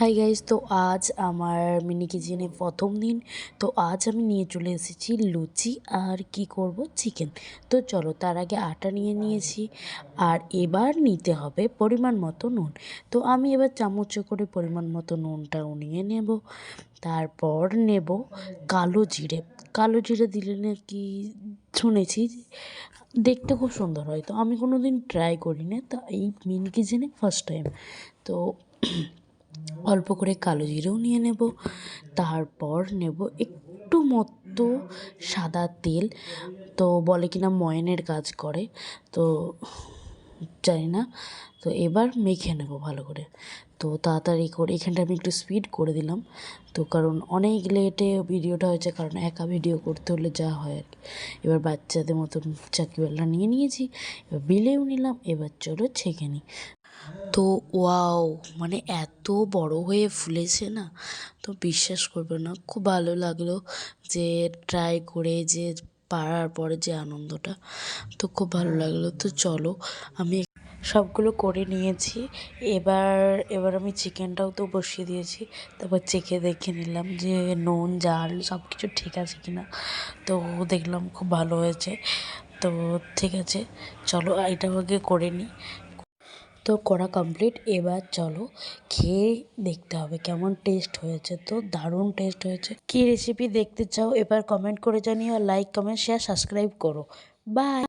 Hi guys তো আজ আমার মিনি কিচেনে প্রথম দিন। তো আজ আমি নিয়ে চলে এসেছি লুচি আর কি করব? চিকেন তো চলো তার আগে আটা নিয়ে নিয়েছি আর এবার নিতে হবে পরিমাণ মতো নুন। তো আমি এবার চামচে করে পরিমাণ মতো নুনটা নিয়ে নেব। তারপর নেব কালো জিরে। কালো জিরে দিলে নাকি শুনেছি দেখতে খুব সুন্দর হয়। তো আমি কোনো দিন ট্রাই করি না তা এই মিনি কিচেনে ফার্স্ট টাইম তো অল্প করে কালো জিরেও নিয়ে নেব। তারপর নেব একটু মতো সাদা তেল। তো বলে কিনা ময়নের কাজ করে। তো জানি না। তো এবার মেখে নেব ভালো করে। তো তাড়াতাড়ি করে এখানটা আমি একটু স্পিড করে দিলাম। তো কারণ অনেক লেটে ভিডিওটা হয়েছে, কারণ একা ভিডিও করতে হলে যা হয় আর কি। এবার বাচ্চাদের মতন চাকিবেলা নিয়ে নিয়েছি, এবার বিলেও নিলাম, এবার চলো ছেঁকে নিই। তো ওয়াও মানে এত বড় হয়ে ফুলেছে না? তো বিশ্বাস করবে না, খুব ভালো লাগল যে ট্রাই করে যে পাড়ার পরে যে আনন্দটা, তো খুব ভালো লাগল। তো চলো, আমি সবগুলো করে নিয়েছি। এবার এবার আমি চিকেনটাও তো বসিয়ে দিয়েছি। তারপর চেখে দেখে নিলাম যে নুন, জাল সব কিছু ঠিক আছে কি না তো দেখলাম খুব ভালো হয়েছে। তো ঠিক আছে, চলো, এটাও আগে করে নিই। তো করা কমপ্লিট এবার চলো খেয়ে দেখতে হবে কেমন টেস্ট হয়েছে। তো দারুণ টেস্ট হয়েছে। কি রেসিপি দেখতে চাও এবার কমেন্ট করে জানিও লাইক কমেন্ট শেয়ার সাবস্ক্রাইব করো। বাই